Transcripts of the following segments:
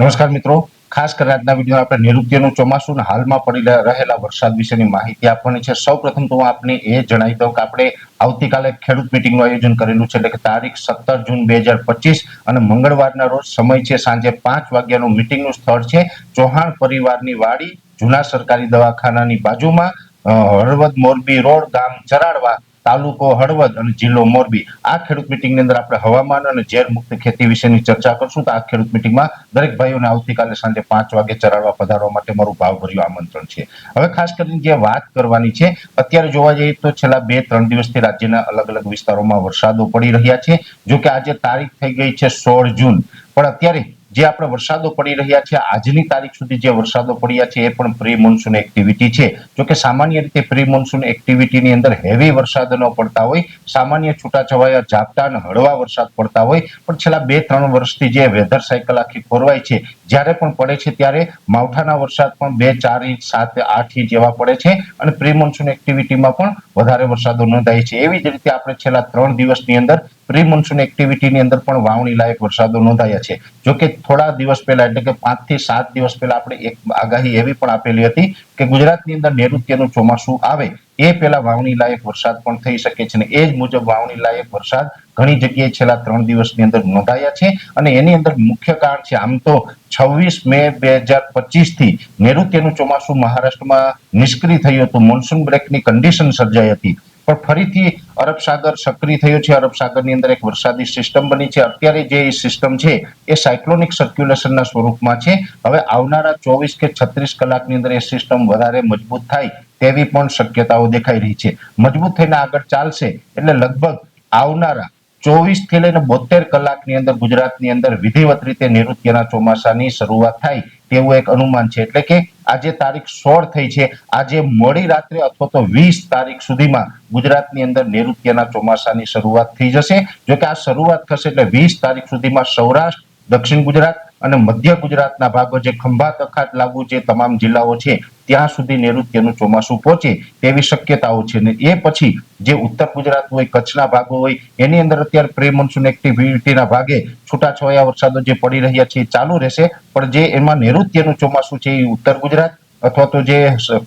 નમસ્કાર મિત્રો. ખાસ કરીને આજના વીડિયો આપણે નૈઋત્યનું ચોમાસું હાલમાં પડી રહેલા વરસાદ વિશેની માહિતી આપવાની છે. સૌ પ્રથમ તો હું આપને એ જણાવી દઉં કે આપણે આવતીકાલે ખેડૂત મિટિંગનું આયોજન કરેલું છે. એટલે કે તારીખ સત્તર જૂન બે હજાર પચીસ અને મંગળવારના રોજ સમય છે સાંજે પાંચ વાગ્યાનું મિટિંગનું સ્થળ છે. ચૌહાણ પરિવારની વાડી જૂના સરકારી દવાખાનાની બાજુમાં હળવદ મોરબી રોડ ગામ ચરાડવા તાલુકો હળવદ અને જિલ્લો મોરબી. આ ખેડૂત મિટિંગની અંદર આપણે હવામાન અને ઝેર મુક્ત ખેતી વિશેની ચર્ચા કરશું. તો આ ખેડૂત મિટિંગમાં દરેક ભાઈઓને આવતીકાલે સાંજે પાંચ વાગે ચરાડવા પધારવા માટે મારું ભાવભર્યું આમંત્રણ છે. હવે ખાસ કરીને જે વાત કરવાની છે, અત્યારે જોવા જઈએ તો છેલ્લા બે, ત્રણ દિવસથી રાજ્યના અલગ અલગ વિસ્તારોમાં વરસાદો પડી રહ્યા છે. જો કે આજે તારીખ થઈ ગઈ છે સોળ જૂન. પણ અત્યારે જે આપણે વરસાદો પડી રહ્યા છે, આજની તારીખ સુધી જે વરસાદો પડ્યા છે, એ પણ પ્રી મોન્સૂન એક્ટિવિટી છે. જો કે સામાન્ય રીતે પ્રી મોન્સૂન એક્ટિવિટીની અંદર હેવી વરસાદ ન પડતા હોય, સામાન્ય છૂટાછવાયા ઝાપટા અને હળવા વરસાદ પડતા હોય, પણ છેલ્લા બે ત્રણ વર્ષથી જે વેધર સાયકલ આખી ખોરવાય છે, જ્યારે પણ પડે છે ત્યારે માવઠાના વરસાદ પણ બે ચાર ઇંચ સાત આઠ ઇંચ જેવા પડે છે અને પ્રી મોન્સૂન એક્ટિવિટીમાં પણ વધારે વરસાદો નોંધાય છે. એવી જ રીતે આપણે છેલ્લા ત્રણ દિવસની અંદર પ્રી મોન્સૂન એક્ટિવિટીની અંદર પણ વાવણી લાયક વરસાદો નોંધાયા છે. જો કે થોડા દિવસ પહેલા એટલે કે પાંચથી સાત દિવસ પહેલા આપણે એક આગાહી એવી પણ આપેલી હતી કે ગુજરાતની અંદર નૈઋત્યનું ચોમાસું આવે એ પહેલા વાવણી લાયક વરસાદ પણ થઈ શકે છે અને એ જ મુજબ વાવણી લાયક વરસાદ ઘણી જગ્યાએ છેલ્લા ત્રણ દિવસની અંદર નોંધાયા છે અને એની અંદર મુખ્ય કારણ છે આમ તો છવ્વીસ મે બે હજાર પચીસથી નૈઋત્યનું ચોમાસું મહારાષ્ટ્રમાં નિષ્ક્રિય થયું હતું. મોન્સૂન બ્રેકની કન્ડિશન સર્જાઈ હતી. પણ ફરીથી અરબ સાગર સક્રિય થયો છે. અરબ સાગરની અંદર એક વરસાદી સિસ્ટમ બની છે. અત્યારે જે સિસ્ટમ છે, એ સાયક્લોનિક સર્ક્યુલેશનના સ્વરૂપમાં છે. હવે આવનારા ચોવીસ કે છત્રીસ કલાકની અંદર એ સિસ્ટમ વધારે મજબૂત થાય તેવી પણ શક્યતાઓ દેખાઈ રહી છે. મજબૂત થઈને આગળ ચાલશે એટલે લગભગ આવનારા ચોવીસથી લઈને બોતેર કલાકની અંદર ગુજરાતની અંદર વિધિવત રીતે નૈઋત્યના ચોમાસાની શરૂઆત થાય તેવું એક અનુમાન છે. એટલે કે આજે તારીખ સોળ થઈ છે. આજે મોડી રાત્રે અથવા તો વીસ તારીખ સુધીમાં ગુજરાતની અંદર નૈઋત્યના ચોમાસાની શરૂઆત થઈ જશે. જો કે આ શરૂઆત થશે એટલે વીસ તારીખ સુધીમાં સૌરાષ્ટ્ર, દક્ષિણ ગુજરાત અને મધ્ય ગુજરાતના ભાગો જે ખંભાત અખાત લાગુ જે તમામ જિલ્લાઓ છે, ત્યાં સુધી નૈઋત્યનું ચોમાસું પહોંચે તેવી શક્યતાઓ છે. ને એ પછી જે ઉત્તર ગુજરાત હોય, કચ્છના ભાગો હોય, એની અંદર અત્યારે પ્રી મોન્સૂન એક્ટિવિટીના ભાગે છૂટાછવાયા વરસાદો જે પડી રહ્યા છે ચાલુ રહેશે. પણ જે એમાં નૈઋત્યનું ચોમાસું છે એ ઉત્તર ગુજરાત અથવા તો જે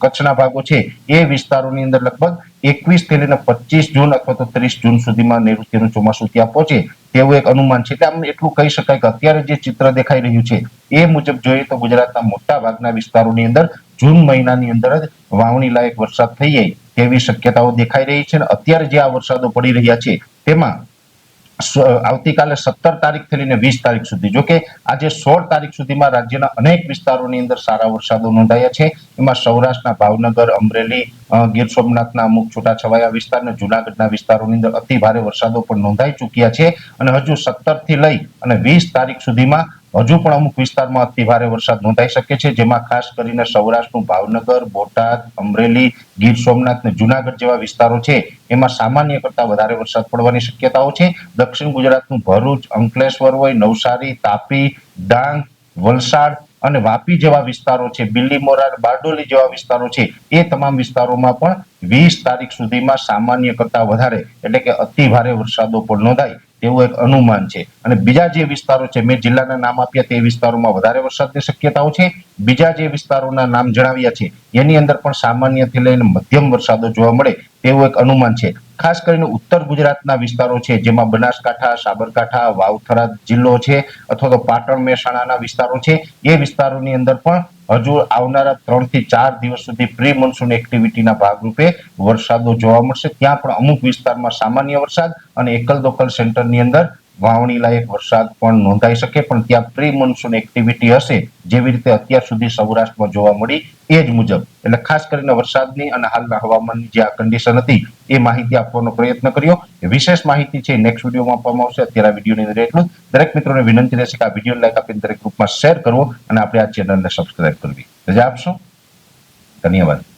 કચ્છના ભાગો છે, એ વિસ્તારોની અંદર લગભગ એકવીસથી લઈને પચીસ જૂન અથવા તો ત્રીસ જૂન સુધીમાં નૈઋત્યનું ચોમાસું ત્યાં પહોંચે, તેવું એક અનુમાન છે. એટલે આમ એટલું કહી શકાય કે અત્યારે જે ચિત્ર દેખાઈ રહ્યું છે, એ મુજબ જોઈએ તો ગુજરાતના મોટા ભાગના વિસ્તારોની અંદર જૂન મહિનાની અંદર જ વાવણી લાયક વરસાદ થઈ જાય તેવી શક્યતાઓ દેખાઈ રહી છે અને અત્યારે જે આ વરસાદો પડી રહ્યા છે, તેમાં આવતીકાલે સત્તર તારીખથી લઈને વીસ તારીખ સુધી. જો કે આજે સોળ તારીખ સુધીમાં રાજ્યના અનેક વિસ્તારોની અંદર સારા વરસાદો નોંધાયા છે. એમાં સૌરાષ્ટ્રના ભાવનગર, અમરેલી ગીર સોમનાથના અમુક છૂટાછવાયા વિસ્તાર અને જુનાગઢના વિસ્તારોની અંદર અતિ ભારે વરસાદો પણ નોંધાઈ ચૂક્યા છે. અને હજુ સત્તરથી લઈ અને વીસ તારીખ સુધીમાં હજુ પણ અમુક વિસ્તારમાં અતિ ભારે વરસાદ નોંધાઈ શકે છે, જેમાં ખાસ કરીને સૌરાષ્ટ્રનું ભાવનગર, બોટાદ, અમરેલી, ગીર સોમનાથ અને જુનાગઢ જેવા વિસ્તારો છે. એમાં સામાન્ય કરતા વધારે વરસાદ પડવાની શક્યતાઓ છે. દક્ષિણ ગુજરાતનું ભરૂચ, અંકલેશ્વર હોય, નવસારી, તાપી, ડાંગ, વલસાડ અને વાપી જેવા વિસ્તારો છે. બિલ્લીમોરા બારડોલી જેવા વિસ્તારો છે. એ તમામ વિસ્તારોમાં પણ વીસ તારીખ સુધીમાં સામાન્ય કરતા વધારે એટલે કે અતિ ભારે વરસાદો પણ નોંધાય. તેવું એક અનુમાન છે. અને બીજા જે વિસ્તારો છે, મેં જિલ્લાના નામ આપ્યા તે વિસ્તારોમાં વધારે વરસાદની શક્યતાઓ છે. બીજા જે વિસ્તારોના નામ જણાવ્યા છે, એની અંદર પણ સામાન્યથી લઈને મધ્યમ વરસાદો જોવા મળે તેવું એક અનુમાન છે. ખાસ કરીને ઉત્તર ગુજરાતના વિસ્તારો છે, જેમાં બનાસકાંઠા, સાબરકાંઠા, વાવથરા જિલ્લો છે, અથવા તો પાટણ મહેસાણાના વિસ્તારો છે, એ વિસ્તારોની અંદર પણ હજુ આવનારા ત્રણથી ચાર દિવસ સુધી પ્રી મોન્સૂન એક્ટિવિટીના ભાગરૂપે વરસાદો જોવા મળશે. ત્યાં પણ અમુક વિસ્તારમાં સામાન્ય વરસાદ અને એકલ દોકલ સેન્ટરની અંદર વાવણી લાયક વરસાદ પણ નોંધાઈ શકે, પણ ત્યાં પ્રી મોન્સૂન એક્ટિવિટી હશે, જેવી રીતે અત્યાર સુધી સૌરાષ્ટ્રમાં જોવા મળી એ જ મુજબ. એટલે ખાસ કરીને વરસાદની અને હાલના હવામાનની જે આ કન્ડિશન હતી, એ માહિતી આપવાનો પ્રયત્ન કર્યો. વિશેષ માહિતી છે નેક્સ્ટ વિડીયોમાં આપવામાં આવશે. અત્યારે આ વિડીયોની અંદર એટલું દરેક મિત્રોને વિનંતી રહેશે કે આ વીડિયો લાઈક આપીને દરેક ગ્રુપમાં શેર કરવો અને આપણે આ ચેનલને સબસ્ક્રાઇબ કરવી. રજા આપશો? ધન્યવાદ.